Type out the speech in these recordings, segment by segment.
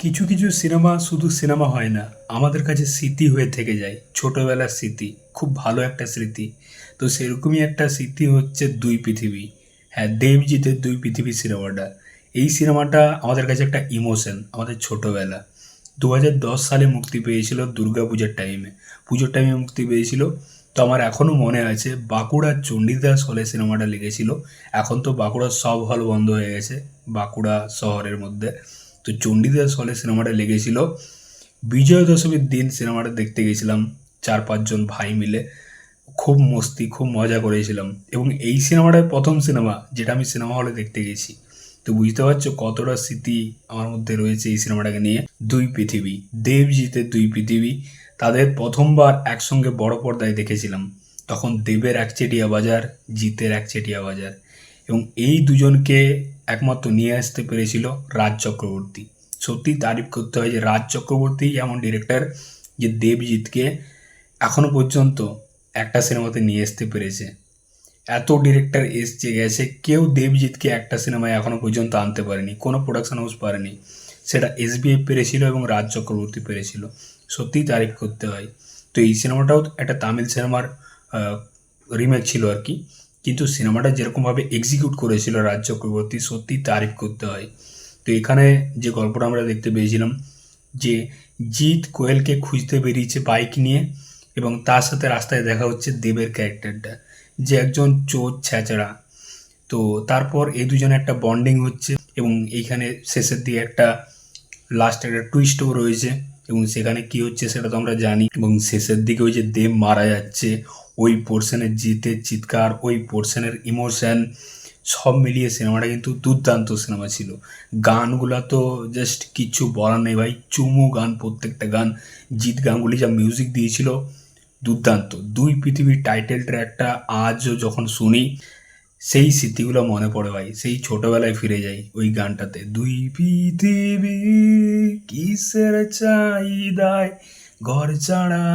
কিছু কিছু সিনেমা শুধু সিনেমা হয় না, আমাদের কাছে স্মৃতি হয়ে থেকে যায়। ছোটবেলার স্মৃতি, খুব ভালো একটা স্মৃতি। তো সেরকমই একটা স্মৃতি হচ্ছে দুই পৃথিবী। হ্যাঁ দেবজিতের দুই পৃথিবী সিনেমাটা। এই সিনেমাটা আমাদের কাছে একটা ইমোশন, আমাদের ছোটবেলা। দু সালে মুক্তি পেয়েছিল দুর্গা পূজার টাইমে পুজোর টাইমে মুক্তি পেয়েছিল। তো আমার এখনও মনে আছে বাঁকুড়ার চণ্ডীদাস হলে সিনেমাটা লেগেছিল। এখন তো বাঁকুড়ার সব হল বন্ধ হয়ে গেছে, বাঁকুড়া শহরের মধ্যে। তো চণ্ডীদাস হলে সিনেমাটা লেগেছিল। বিজয়া দশমীর দিন সিনেমাটা দেখতে গেছিলাম, চার পাঁচজন ভাই মিলে। খুব মস্তি, খুব মজা করেছিলাম। এবং এই সিনেমাটাই প্রথম সিনেমা যেটা আমি সিনেমা হলে দেখতে গেছি। তো বুঝতে পারছ কতটা স্মৃতি আমার মধ্যে রয়েছে এই সিনেমাটাকে নিয়ে। দুই পৃথিবী, দেবজিতের দুই পৃথিবী। তাদের প্রথমবার একসঙ্গে বড় পর্দায় দেখেছিলাম। তখন দেবের একচেটিয়া বাজার, জিতের একচেটিয়া বাজার। এবং এই দুজনকে একমাত্র নিয়ে আসতে পেরেছিল রাজ চক্রবর্তী। সত্যি তারিফ করতে হয় যে রাজ চক্রবর্তী এমন ডিরেক্টর যে দেবজিৎকে এখনও পর্যন্ত একটা সিনেমাতে নিয়ে আসতে পেরেছে। এত ডিরেক্টর এসছে গেছে, কেউ দেবজিৎকে একটা সিনেমায় এখনও পর্যন্ত আনতে পারেনি, কোনো প্রোডাকশন হাউস পারেনি। সেটা এসবিএফ পেরেছিল এবং রাজ চক্রবর্তী পেরেছিল। সত্যিই তারিফ করতে হয়। তো এই সিনেমাটাও একটা তামিল সিনেমার রিমেক ছিল আর কি। কিন্তু সিনেমাটা যেরকমভাবে এক্সিকিউট করেছিল রাজ চক্রবর্তী সত্যি তারিফ করতে হয়। তো এখানে যে গল্পটা আমরা দেখতে পেয়েছিলাম, যে জিৎ কোয়েলকে খুঁজতে বেরিয়েছে বাইক নিয়ে এবং তার সাথে রাস্তায় দেখা হচ্ছে দেবের ক্যারেক্টারটা যে একজন চোর ছ্যাচড়া তো তারপর এই দুজনে একটা বন্ডিং হচ্ছে এবং এইখানে শেষের দিকে একটা লাস্ট একটা টুইস্টও রয়েছে এবং সেখানে কি হচ্ছে সেটা তো আমরা জানি এবং শেষের দিকে ওই যে দেব মারা যাচ্ছে ওই পোর্শনের জিতের চিৎকার, ওই পোর্শনের ইমোশন সব মিলিয়ে সিনেমাটা কিন্তু দুর্দান্ত সিনেমা ছিল। গানগুলো তো জাস্ট কিছু বলার নেই ভাই। চুমু গান, প্রত্যেকটা গান, জিৎ গাঙ্গুলি যা মিউজিক দিয়েছিল, দুর্দান্ত। দুই পৃথিবীর টাইটেল ট্র্যাকটা আজও যখন শুনি, সেই স্মৃতিগুলো মনে পড়ে ভাই। সেই ছোটবেলায় ফিরে যাই ওই গানটাতে। দুই পৃথিবী কিসের চাহিদায় ঘর ছাড়া?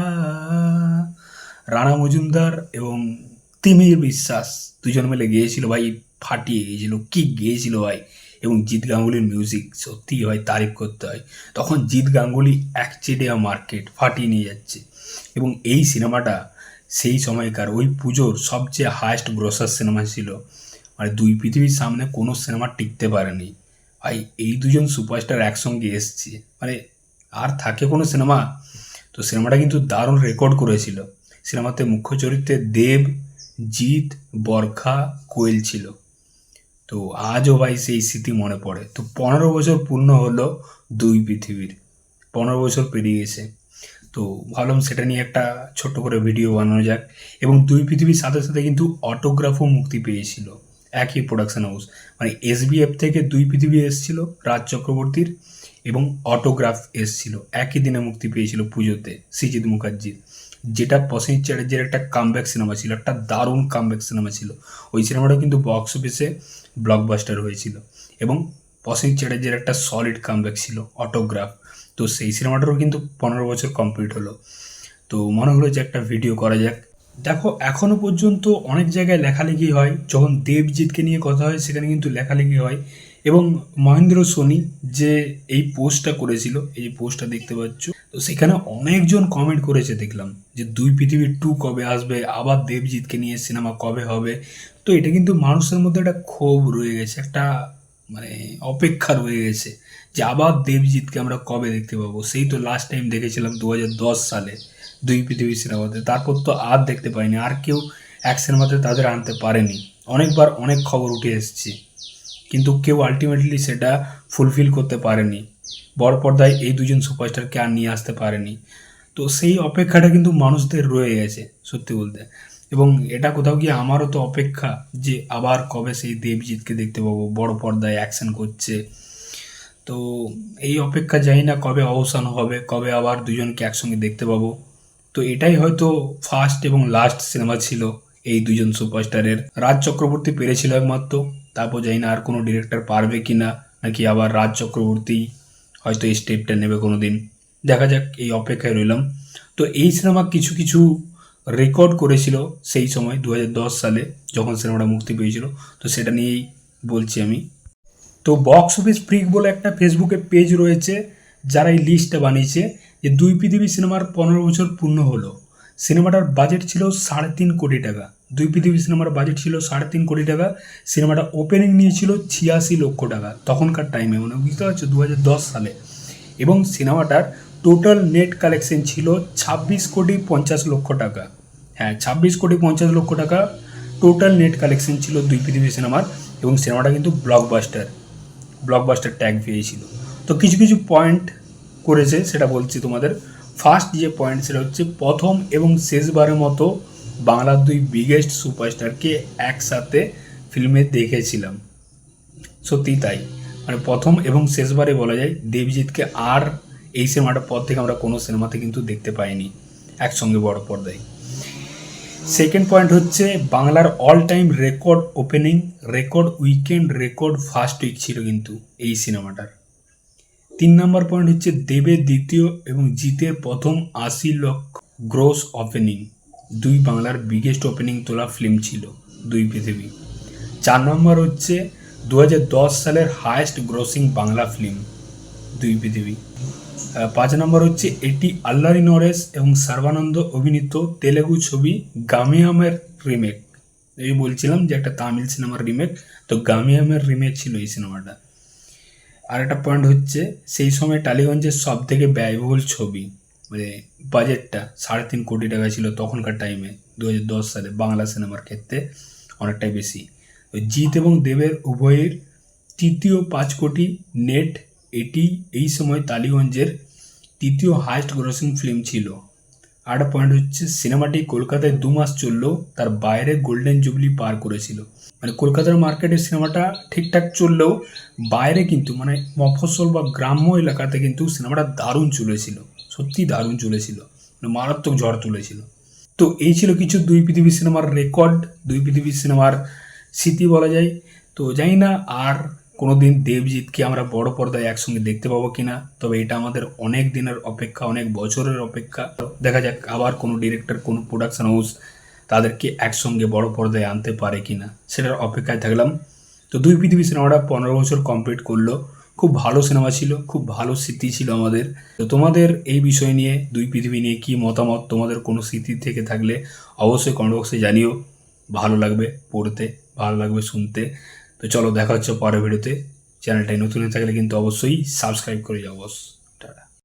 রানা মজুমদার এবং তিমির বিশ্বাস দুজন মিলে গিয়েছিল ভাই, ফাটিয়ে গিয়েছিল কি গিয়েছিল ভাই এবং জিৎ গাঙ্গুলির মিউজিক সত্যিই হয় তারিফ করতে হয়। তখন জিৎ গাঙ্গুলি একচেটিয়া মার্কেট ফাটিয়ে নিয়ে যাচ্ছে এবং এই সিনেমাটা সেই সময়কার ওই পুজোর সবচেয়ে হায়েস্ট গ্রসার সিনেমা ছিল। মানে দুই পৃথিবীর সামনে কোনো সিনেমা টিকতে পারেনি। ভাই, এই দুজন সুপারস্টার একসঙ্গে এসছে। মানে আর থাকে কোনো সিনেমা তো সিনেমাটা কিন্তু দারুণ রেকর্ড করেছিল। সিনেমাতে মুখ্য চরিত্রে দেব, জিৎ, বরখা, কোয়েল ছিল। তো আজও ভাই সেই স্মৃতি মনে পড়ে। তো পনেরো বছর পূর্ণ হলো দুই পৃথিবীর। পনেরো বছর পেরিয়ে গেছে। তো ভাবলাম সেটা নিয়ে একটা ছোট্ট করে ভিডিও বানানো যাক। এবং দুই পৃথিবীর সাথে সাথে কিন্তু অটোগ্রাফও মুক্তি পেয়েছিল। একই প্রোডাকশন হাউস মানে এসবিএফ থেকে দুই পৃথিবী এসেছিল, রাজ চক্রবর্তীর, এবং অটোগ্রাফ এসছিল। একই দিনে মুক্তি পেয়েছিল পুজোতে সিজিৎ মুখার্জির। যেটা প্রসেনজিৎ চ্যাটার্জির একটা কামব্যাক সিনেমা ছিল, একটা দারুণ কামব্যাক সিনেমা ছিল। ওই সিনেমাটা কিন্তু বক্স অফিসে ব্লকবাস্টার হয়েছিল এবং প্রসেনজিৎ চ্যাটার্জির একটা সলিড কামব্যাক ছিল অটোগ্রাফ তো সেই সিনেমাটারও কিন্তু পনেরো বছর কমপ্লিট হলো। তো মনে হলো যে একটা ভিডিও করা যাক। দেখো এখনও পর্যন্ত অনেক জায়গায় লেখালেখি হয়। যখন দেবজিৎকে নিয়ে কথা হয়, সেখানে কিন্তু লেখালেখি হয়। এবং মহেন্দ্র সোনি যে এই পোস্টটা করেছিল, এই পোস্টটা দেখতে পাচ্ছ তো সেখানে অনেকজন কমেন্ট করেছে দেখলাম, যে দুই পৃথিবীর টু কবে আসবে, আবার দেবজিৎকে নিয়ে সিনেমা কবে হবে? তো এটা কিন্তু মানুষের মধ্যে একটা ক্ষোভ রয়ে গেছে, একটা মানে অপেক্ষা রয়ে গেছে, যে আবার দেবজিৎকে আমরা কবে দেখতে পাবো? সেই তো লাস্ট টাইম দেখেছিলাম দু হাজার দশ সালে, দুই পৃথিবী সিনেমাতে। তারপর তো আর দেখতে পাইনি, আর কেউ এক সিনেমাতে তাদের আনতে পারেনি। অনেকবার অনেক খবর উঠে এসছে, কিন্তু কেউ আলটিমেটলি সেটা ফুলফিল করতে পারেনি। বড় পর্দায় এই দুজন সুপারস্টারকে আর নিয়ে আসতে পারেনি। তো সেই অপেক্ষাটা কিন্তু মানুষদের রয়ে গেছে, সত্যি বলতে। এবং এটা কোথাও গিয়ে আমারও তো অপেক্ষা যে আবার কবে সেই দেবজিৎকে দেখতে পাবো বড় পর্দায় অ্যাকশন করছে। তো এই অপেক্ষা জানি না কবে অবসান হবে, কবে আবার দুজনকে একসঙ্গে দেখতে পাবো। তো এটাই হয়তো ফার্স্ট এবং লাস্ট সিনেমা ছিল এই দুজন সুপারস্টারের। রাজ চক্রবর্তী পেরেছিল একমাত্র, তারপর জানি না আর কোনো ডিরেক্টর পারবে কি না নাকি আবার রাজ চক্রবর্তী হয়তো এই স্টেপটা নেবে কোনো দিন দেখা যাক, এই অপেক্ষায় রইলাম। তো এই সিনেমা কিছু কিছু রেকর্ড করেছিল সেই সময় দু হাজার দশ সালে, যখন সিনেমাটা মুক্তি পেয়েছিল। তো সেটা নিয়েই বলছি আমি। তো বক্স অফিস ফ্রিক বলে একটা ফেসবুকে পেজ রয়েছে, যারা এই লিস্টটা বানিয়েছে যে দুই পৃথিবী সিনেমার পনেরো বছর পূর্ণ হলো। সিনেমাটার বাজেট ছিল সাড়ে তিন কোটি টাকা। দুই পৃথিবী সিনেমার বাজেট ছিল সাড়ে তিন কোটি টাকা, সিনেমাটা ওপেনিং নিয়েছিল ছিয়াশি লক্ষ টাকা, তখনকার টাইমে মানে বুঝতে পারছ? দু হাজার দশ সালে। এবং সিনেমাটার টোটাল নেট কালেকশন ছিল ছাব্বিশ কোটি পঞ্চাশ লক্ষ টাকা। হ্যাঁ ছাব্বিশ কোটি পঞ্চাশ লক্ষ টাকা টোটাল নেট কালেকশন ছিল দুই পৃথিবী সিনেমার, এবং সিনেমাটা কিন্তু ব্লকবাস্টার ব্লকবাস্টার ট্যাগ পেয়েছিল। তো কিছু কিছু পয়েন্ট করেছে, সেটা বলছি তোমাদের। ফার্স্ট যে পয়েন্ট সেটা হচ্ছে প্রথম এবং শেষবারের মতো বাংলার দুই বিগেস্ট সুপারস্টারকে একসাথে ফিল্মে দেখেছিলাম। সত্যি তাই। মানে প্রথম এবং শেষবারে বলা যায় দেবজিৎকে আর এই সিনেমাটার পর থেকে আমরা কোনো সিনেমাতে কিন্তু দেখতে পাইনি, একসঙ্গে বড় পর্দায়। সেকেন্ড পয়েন্ট হচ্ছে বাংলার all time record opening record weekend record first week ছিল কিন্তু এই সিনেমাটার। তিন নম্বর পয়েন্ট হচ্ছে দেবের দ্বিতীয় এবং জিতের প্রথম আশি লক্ষ গ্রোস ওপেনিং দুই বাংলার বিগেস্ট ওপেনিং তোলা ফিল্ম ছিল দুই পৃথিবী। চার নম্বর হচ্ছে দু হাজার দশ সালের হায়েস্ট গ্রোসিং বাংলা ফিল্ম দুই পৃথিবী। পাঁচ নম্বর হচ্ছে এটি আল্লারি নরেশ এবং সর্বানন্দ অভিনীত তেলেগু ছবি গামিয়ামের রিমেক এই বলছিলাম যে একটা তামিল সিনেমার রিমেক তো গামিয়ামের রিমেক ছিল এই সিনেমাটা আর একটা পয়েন্ট হচ্ছে সেই সময় টালিগঞ্জের সব থেকে ব্যয়বহুল ছবি মানে বাজেটটা সাড়ে তিন কোটি টাকা ছিল তখনকার টাইমে দু দশ সালে বাংলা সিনেমার ক্ষেত্রে অনেকটাই বেশি। জিৎ এবং দেবের উভয়ের তৃতীয় পাঁচ কোটি নেট এটি এই সময় টালিগঞ্জের তৃতীয় হাইস্ট গ্রসিং ফিল্ম ছিল। আর পয়েন্ট হচ্ছে সিনেমাটি কলকাতায় দু মাস চললেও তার বাইরে গোল্ডেন জুবলি পার করেছিল। মানে কলকাতার মার্কেটে সিনেমাটা ঠিকঠাক চললেও বাইরে কিন্তু মানে মফস্বল বা গ্রাম্য এলাকাতে কিন্তু সিনেমাটা দারুণ চলেছিল। সত্যি দারুণ চলেছিল। মানে মারাত্মক ঝড় তুলেছিল। তো এই ছিল কিছু দুই পৃথিবী সিনেমার রেকর্ড দুই পৃথিবী সিনেমার স্মৃতি বলা যায়। তো জানি না আর কোনো দিন দেবজিৎকে আমরা বড় পর্দায় একসঙ্গে দেখতে পাবো কিনা, তবে এটা আমাদের অনেক দিনের অপেক্ষা, অনেক বছরের অপেক্ষা। দেখা যাক আবার কোনো ডিরেক্টর কোনো প্রোডাকশন হাউস তাদেরকে একসঙ্গে বড় পর্দায় আনতে পারে কিনা, সেটার অপেক্ষায় থাকলাম। তো দুই পৃথিবী সিনেমাটা পনেরো বছর কমপ্লিট করল। খুব ভালো সিনেমা ছিল, খুব ভালো স্মৃতি ছিল আমাদের। তো তোমাদের এই বিষয় নিয়ে, দুই পৃথিবী নিয়ে কী মতামত, তোমাদের কোনো স্মৃতি থেকে থাকলে অবশ্যই কমেন্ট বক্সে জানিও। ভালো লাগবে পড়তে, ভালো লাগবে শুনতে। তো চলো দেখা হচ্ছে পরের ভিডিওতে চ্যানেলটাই নতুন হয়ে থাকলে কিন্তু অবশ্যই সাবস্ক্রাইব করে যাও বস